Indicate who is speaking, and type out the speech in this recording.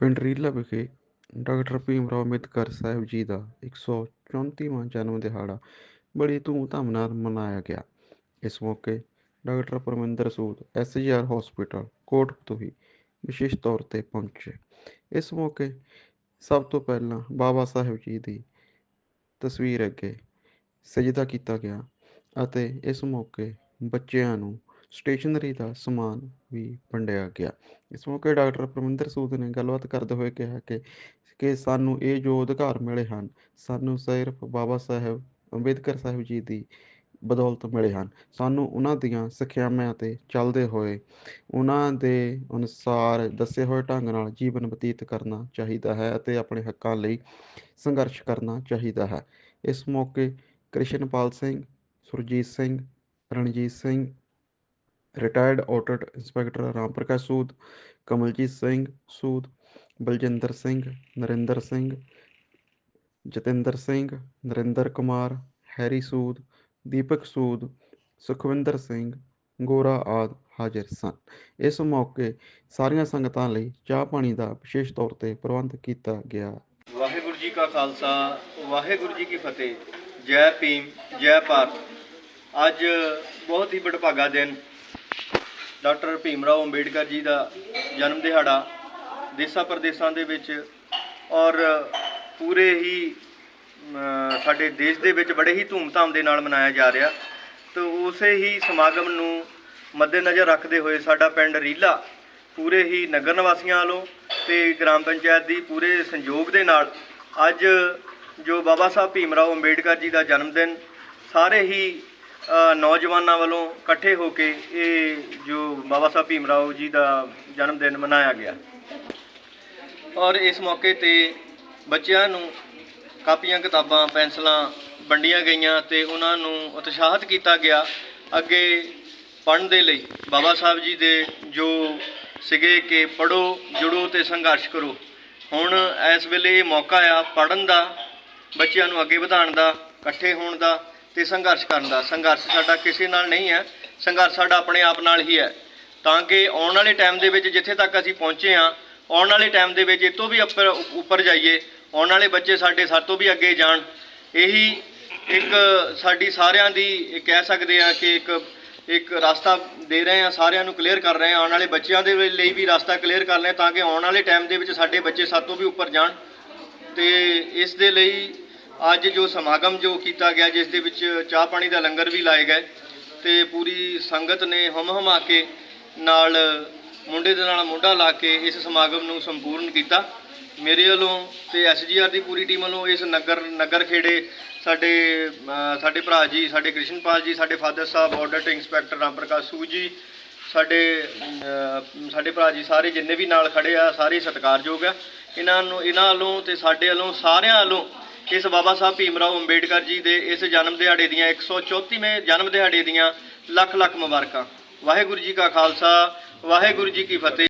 Speaker 1: ਪਿੰਡ ਰੀਲਾ ਵਿਖੇ ਡਾਕਟਰ ਭੀਮ ਰਾਓ ਅੰਬੇਦਕਰ ਸਾਹਿਬ ਜੀ ਦਾ 134ਵਾਂ ਜਨਮ ਦਿਹਾੜਾ ਬੜੀ ਧੂਮਧਾਮ ਨਾਲ ਮਨਾਇਆ ਗਿਆ। ਇਸ ਮੌਕੇ doctor Parminder Sood SGR hospital Kotpatuhi ਵਿਸ਼ੇਸ਼ ਤੌਰ ਤੇ ਪਹੁੰਚੇ। ਇਸ ਮੌਕੇ ਸਭ ਤੋਂ ਪਹਿਲਾਂ ਬਾਬਾ ਸਾਹਿਬ ਜੀ ਦੀ ਤਸਵੀਰ ਅੱਗੇ ਸਜਦਾ ਕੀਤਾ ਗਿਆ ਅਤੇ ਇਸ ਮੌਕੇ ਬੱਚਿਆਂ ਨੂੰ ਸਟੇਸ਼ਨਰੀ ਦਾ ਸਮਾਨ ਵੀ ਵੰਡਿਆ ਗਿਆ। ਇਸ ਮੌਕੇ ਡਾਕਟਰ ਪਰਮਿੰਦਰ ਸੂਦ ਨੇ ਗੱਲਬਾਤ ਕਰਦੇ ਹੋਏ ਕਿਹਾ ਕਿ ਕਿ ਸਾਨੂੰ ਇਹ ਜੋ ਅਧਿਕਾਰ ਮਿਲੇ ਹਨ, ਸਾਨੂੰ ਸਿਰਫ ਬਾਬਾ ਸਾਹਿਬ, ਅੰਬੇਦਕਰ ਸਾਹਿਬ ਜੀ ਦੀ ਬਦੌਲਤ ਮਿਲੇ ਹਨ। ਸਾਨੂੰ ਉਹਨਾਂ ਦੀਆਂ ਸਿੱਖਿਆਵਾਂ ਤੇ ਚੱਲਦੇ ਹੋਏ, ਉਹਨਾਂ ਦੇ ਅਨੁਸਾਰ ਦੱਸੇ ਹੋਏ ਢੰਗ ਨਾਲ ਜੀਵਨ ਬਤੀਤ ਕਰਨਾ ਚਾਹੀਦਾ ਹੈ ਅਤੇ ਆਪਣੇ ਹੱਕਾਂ ਲਈ ਸੰਘਰਸ਼ ਕਰਨਾ ਚਾਹੀਦਾ ਹੈ। ਇਸ ਮੌਕੇ Krishanpal Singh, Surjit Singh, Ranjit Singh retired audit inspector Ram Prakash Sood Kamaljit Singh Sood Baljinder Singh Narinder Singh Jatinder Singh Narinder Kumar Harry Sood Deepak Sood Sukhwinder Singh Gora ਆਦ ਹਾਜ਼ਰ ਸਨ। ਇਸ ਮੌਕੇ ਸਾਰੀਆਂ ਸੰਗਤਾਂ ਲਈ ਚਾਹ ਪਾਣੀ ਦਾ ਵਿਸ਼ੇਸ਼ ਤੌਰ ਤੇ ਪ੍ਰਬੰਧ ਕੀਤਾ ਗਿਆ।
Speaker 2: ਵਾਹਿਗੁਰੂ ਜੀ ਕਾ ਖਾਲਸਾ, ਵਾਹਿਗੁਰੂ ਜੀ ਕੀ ਫਤਿਹ। ਜੈ ਭੀਮ, ਜੈ ਭਾਰਤ। ਅੱਜ ਬਹੁਤ ਹੀ ਵਡਭਾਗਾ ਦਿਨ ਡਾਕਟਰ ਭੀਮ ਰਾਓ ਅੰਬੇਡਕਰ ਜੀ ਦਾ ਜਨਮ ਦਿਹਾੜਾ ਦੇਸਾਂ ਪ੍ਰਦੇਸਾਂ ਦੇ ਵਿੱਚ ਔਰ ਪੂਰੇ ਹੀ ਸਾਡੇ ਦੇਸ਼ ਦੇ ਵਿੱਚ ਬੜੇ ਹੀ ਧੂਮਧਾਮ ਦੇ ਨਾਲ ਮਨਾਇਆ ਜਾ ਰਿਹਾ। ਤੇ ਉਸੇ ਹੀ ਸਮਾਗਮ ਨੂੰ ਮੱਦੇਨਜ਼ਰ ਰੱਖਦੇ ਹੋਏ ਸਾਡਾ ਪਿੰਡ ਰੀਲਾ ਪੂਰੇ ਹੀ ਨਗਰ ਨਿਵਾਸੀਆਂ ਵੱਲੋਂ ਤੇ ਗ੍ਰਾਮ ਪੰਚਾਇਤ ਦੀ ਪੂਰੇ ਸੰਯੋਗ ਦੇ ਨਾਲ ਅੱਜ ਜੋ ਬਾਬਾ ਸਾਹਿਬ ਭੀਮ ਰਾਓ ਅੰਬੇਡਕਰ ਜੀ ਦਾ ਜਨਮ ਦਿਨ, ਸਾਰੇ ਹੀ ਨੌਜਵਾਨਾਂ ਵੱਲੋਂ ਇਕੱਠੇ ਹੋ ਕੇ ਇਹ ਜੋ ਬਾਬਾ ਸਾਹਿਬ ਭੀਮ ਰਾਓ ਜੀ ਦਾ ਜਨਮ ਦਿਨ ਮਨਾਇਆ ਗਿਆ। ਔਰ ਇਸ ਮੌਕੇ ਤੇ ਬੱਚਿਆਂ ਨੂੰ ਕਾਪੀਆਂ, ਕਿਤਾਬਾਂ, ਪੈਨਸਲਾਂ ਵੰਡੀਆਂ ਗਈਆਂ ਤੇ ਉਹਨਾਂ ਨੂੰ ਉਤਸ਼ਾਹਿਤ ਕੀਤਾ ਗਿਆ ਅੱਗੇ ਪੜ੍ਹਨ ਦੇ ਲਈ। ਬਾਬਾ ਸਾਹਿਬ ਜੀ ਦੇ ਜੋ ਸਿਗੇ ਕਿ ਪੜੋ ਜੁੜੋ ਤੇ ਸੰਘਰਸ਼ ਕਰੋ। ਹੁਣ ਇਸ ਵੇਲੇ ਇਹ ਮੌਕਾ ਆ ਪੜ੍ਹਨ ਦਾ, ਬੱਚਿਆਂ ਨੂੰ ਅੱਗੇ ਵਧਾਉਣ ਦਾ, ਇਕੱਠੇ ਹੋਣ ਦਾ। ਤੇ ਸੰਘਰਸ਼ ਕਰਨ ਦਾ। ਸੰਘਰਸ਼ ਸਾਡਾ ਕਿਸੇ ਨਾਲ ਨਹੀਂ ਹੈ। ਸੰਘਰਸ਼ ਸਾਡਾ ਆਪਣੇ ਆਪ ਨਾਲ ਹੀ ਹੈ। ਤਾਂ ਕਿ ਆਉਣ ਵਾਲੇ ਟਾਈਮ ਦੇ ਵਿੱਚ ਜਿੱਥੇ ਤੱਕ ਅਸੀਂ ਪਹੁੰਚੇ ਹਾਂ, ਆਉਣ ਵਾਲੇ ਟਾਈਮ ਦੇ ਵਿੱਚ ਇਹ ਤੋਂ ਵੀ ਉੱਪਰ ਉੱਪਰ ਜਾਈਏ, ਆਉਣ ਵਾਲੇ ਬੱਚੇ ਸਾਡੇ ਸਾਡੇ ਤੋਂ ਵੀ ਅੱਗੇ ਜਾਣ। ਇਹੀ ਇੱਕ ਸਾਡੀ ਸਾਰਿਆਂ ਦੀ ਕਹਿ ਸਕਦੇ ਆ ਕਿ ਇੱਕ ਇੱਕ ਰਸਤਾ ਦੇ ਰਹੇ ਆ ਸਾਰਿਆਂ ਨੂੰ ਕਲੀਅਰ ਕਰ ਰਹੇ ਆ ਆਉਣ ਵਾਲੇ ਬੱਚਿਆਂ ਦੇ ਲਈ ਵੀ ਰਸਤਾ ਕਲੀਅਰ ਕਰ ਰਹੇ ਤਾਂ ਕਿ ਆਉਣ ਵਾਲੇ ਟਾਈਮ ਦੇ ਵਿੱਚ ਸਾਡੇ ਬੱਚੇ ਸਾਡੇ ਤੋਂ ਵੀ ਉੱਪਰ ਜਾਣ। ਤੇ ਇਸ ਦੇ ਲਈ ਅੱਜ ਜੋ ਸਮਾਗਮ ਜੋ ਕੀਤਾ ਗਿਆ, ਜਿਸ ਦੇ ਵਿੱਚ ਚਾਹ ਪਾਣੀ ਦਾ ਲੰਗਰ ਵੀ ਲਾਏ ਗਏ ਤੇ ਪੂਰੀ ਸੰਗਤ ਨੇ ਹਮ ਹਮਾ ਕੇ ਨਾਲ ਮੁੰਡੇ ਦੇ ਨਾਲ ਮੁੰਡਾ ਲਾ ਕੇ ਇਸ ਸਮਾਗਮ ਨੂੰ ਸੰਪੂਰਨ ਕੀਤਾ। ਮੇਰੇ ਵੱਲੋਂ ਤੇ ਐਸਜੀਆਰ ਦੀ ਪੂਰੀ ਟੀਮ ਵੱਲੋਂ ਇਸ ਨਗਰ ਨਗਰ ਖੇੜੇ ਸਾਡੇ ਸਾਡੇ ਭਰਾ ਜੀ, ਸਾਡੇ ਕ੍ਰਿਸ਼ਨਪਾਲ ਜੀ, ਸਾਡੇ father Sahib, audit inspector Ram Prakash Sood ji, ਸਾਡੇ ਸਾਡੇ ਭਰਾ ਜੀ ਸਾਰੇ ਜਿੰਨੇ ਵੀ ਨਾਲ ਖੜੇ ਆ, ਸਾਰੇ ਸਤਿਕਾਰਯੋਗ ਆ। ਇਹਨਾਂ ਨੂੰ, ਇਹਨਾਂ ਵੱਲੋਂ ਤੇ ਸਾਡੇ ਵੱਲੋਂ ਸਾਰਿਆਂ ਵੱਲੋਂ ਇਸ ਬਾਬਾ ਸਾਹਿਬ ਭੀਮ ਰਾਓ ਅੰਬੇਡਕਰ ਜੀ ਦੇ ਇਸ ਜਨਮ ਦਿਹਾੜੇ ਦੀਆਂ 134ਵੇਂ ਜਨਮ ਦਿਹਾੜੇ ਦੀਆਂ ਲੱਖ ਲੱਖ ਮੁਬਾਰਕਾਂ। ਵਾਹਿਗੁਰੂ ਜੀ ਕਾ ਖਾਲਸਾ, ਵਾਹਿਗੁਰੂ ਜੀ ਕੀ ਫਤਿਹ।